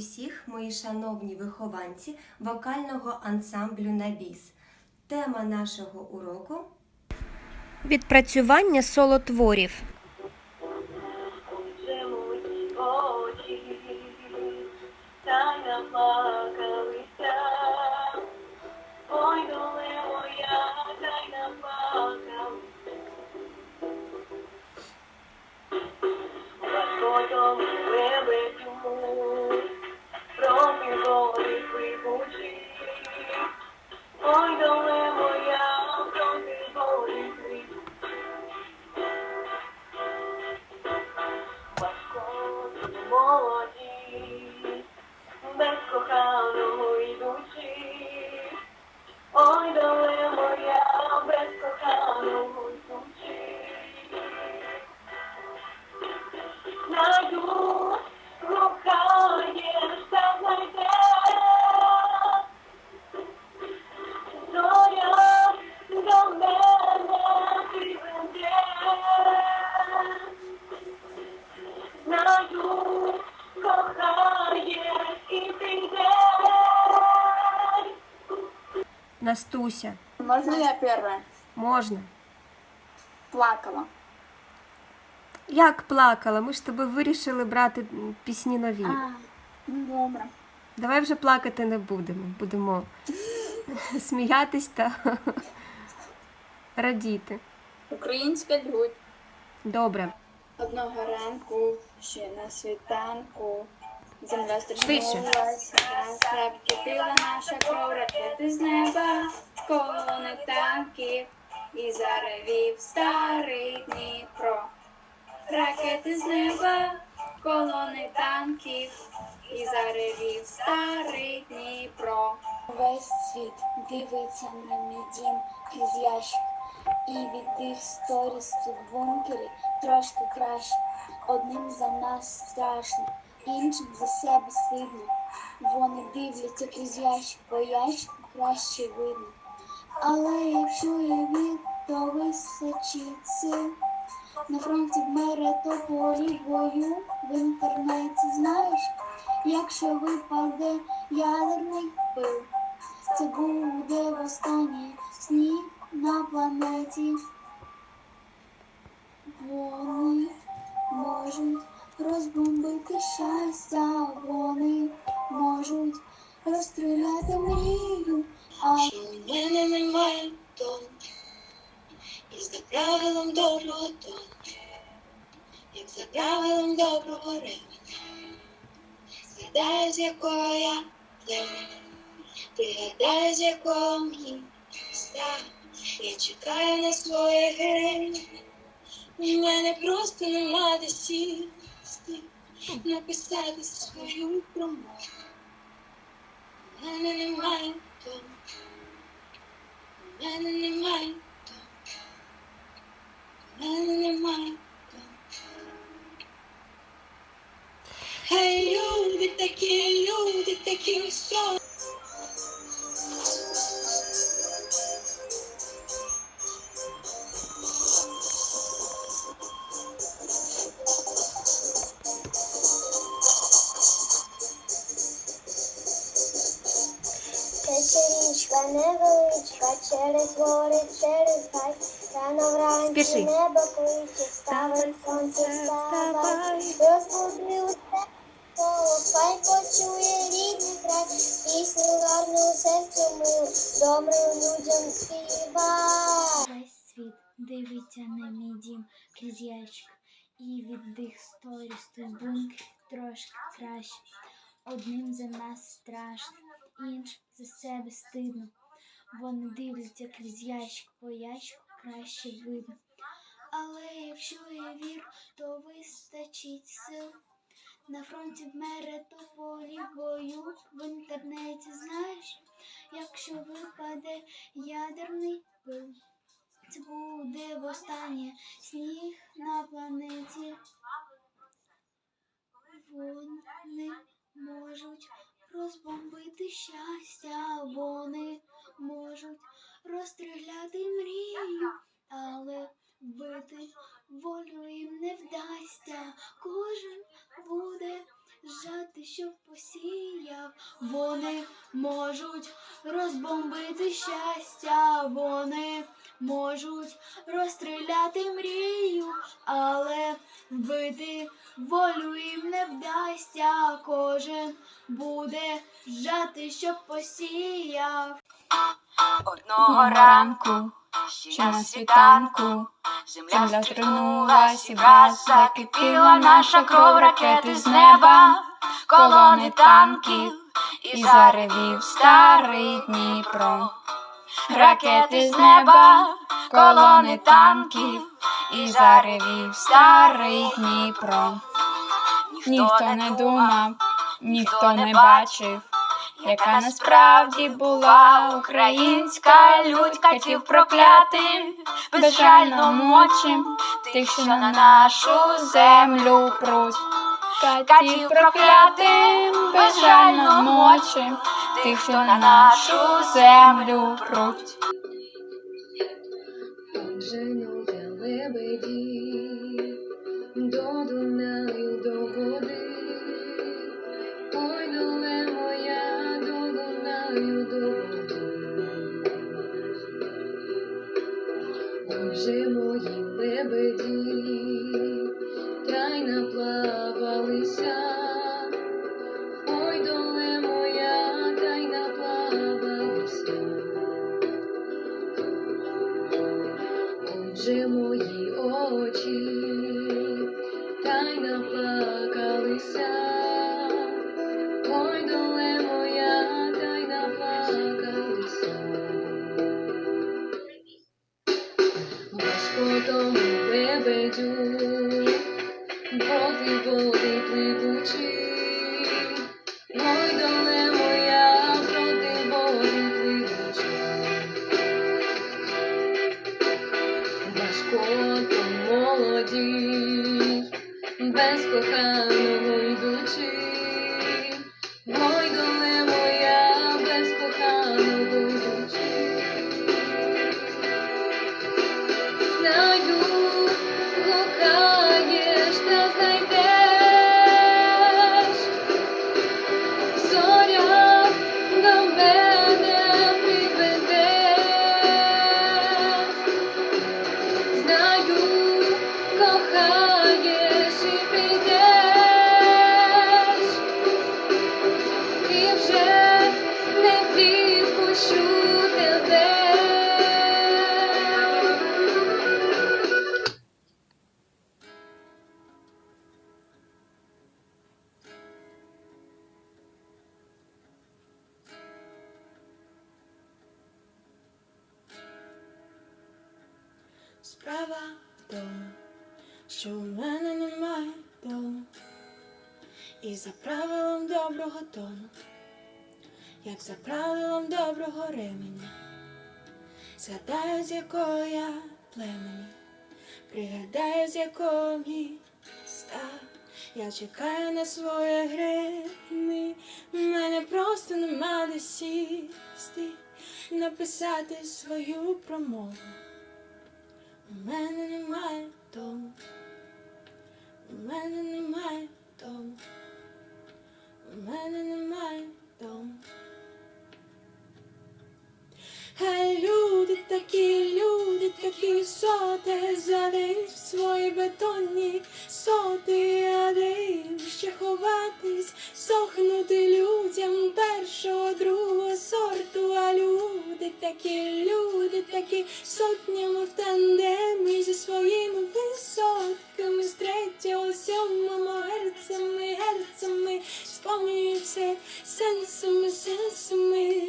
усіх, мої шановні вихованці вокального ансамблю Набіс. Тема нашого уроку Відпрацювання солотворів. Та й наплакалися. Ой, доле Настуся. Можно я первая? Можна. Плакала. Як плакала? Ми ж з тобою вирішили брати пісні нові. А, ну добре. Давай вже плакати не будемо. Будемо сміятись та радіти. Українська лють. Добре. Одного ранку, ще на світанку. Земля Швидше. стрічнулася, кипіла наша кров, ракети з неба, колони танків, і заревів старий Дніпро. Ракети з неба, колони танків, і заревів старий Дніпро. Весь світ дивиться на мій дім крізь ящик. І від тих сторіс тут бункері трошки краще. Одним за нас страшно, іншим за себе стидно. Вони дивляться крізь ящик, по ящику краще видно. Але якщо є вір, то вистачить. На фронті вмере то полі бою в інтернеті знаєш, якщо випаде ядерний пил. Це буде востаннє сніг на планеті. Вони можуть розбомбити щастя, вони можуть. Розстріляти мрію, а в мене немає дому, і за правилом доброго тону, як за правилом доброго ременя, згадай, з якого я племені, пригадай, з якого мені ста, я чекаю на своє героїні, у мене просто нема де написати свою промову. У мене немає дому. У мене немає дому. У мене немає дому. Хай люди такі, люди такі сон. Невеличка через гори, через гай, рано вранці небо кличе, вставай, сонце, вставай, розбуди усе, хай почує рідний край, пісню гарну серцю милу, добрим людям співай. весь світ дивиться на мій дім крізь ящик. І від тих сторіс тут бункер трошки краще. Одним за нас страшно, іншим за себе стидно. Вони дивляться крізь ящик, по ящику краще видно. Але якщо є вір, то вистачить сил. На фронті вмере то полі бою в інтернеті знаєш, якщо випаде ядерний пил. Це буде востаннє сніг на планеті. Вони можуть розбомбити щастя, вони можуть розстріляти мрію, але вбити волю їм не вдасться. Кожен буде жати, щоб посіяв. вони можуть розбомбити щастя, вони можуть розстріляти мрію, але вбити волю їм не вдасться. Кожен буде жати, щоб посіяв. Одного ранку, ще на світанку, земля стригнулась і враз закипіла наша кров ракети з неба, колони танків і заревів старий Дніпро. Ракети з неба, колони танків і заревів старий Дніпро. Ніхто не думав, ніхто не бачив, яка насправді була українська лють катів проклятим, безжально мочим тих, що на нашу землю пруть. Катів проклятим, безжально мочим тих, що на нашу землю пруть. Женуться лебеді, до Дунаю, до води. Ой, доле моя, до Дунаю, до води. Ой мої лебеді, та й наплавалися. Та що у мене немає дому. І за правилом доброго тону, як за правилом доброго ременя, згадаю, з якого я племені, пригадаю, з якого міста. Я чекаю на своє в мене просто нема де сісти, написати свою промову. У мене немає дому, у мене немає дому, у мене немає дому. Хай люди такі, люди такі соти за день в свої бетонні соти, а де ще ховатись, сохнути людям першого, другого сорту, а люди такі, люди такі сотнями в тандемі зі своїми висотками з третього, сьомого герцами, герцами, сповнюються сенсами, сенсами.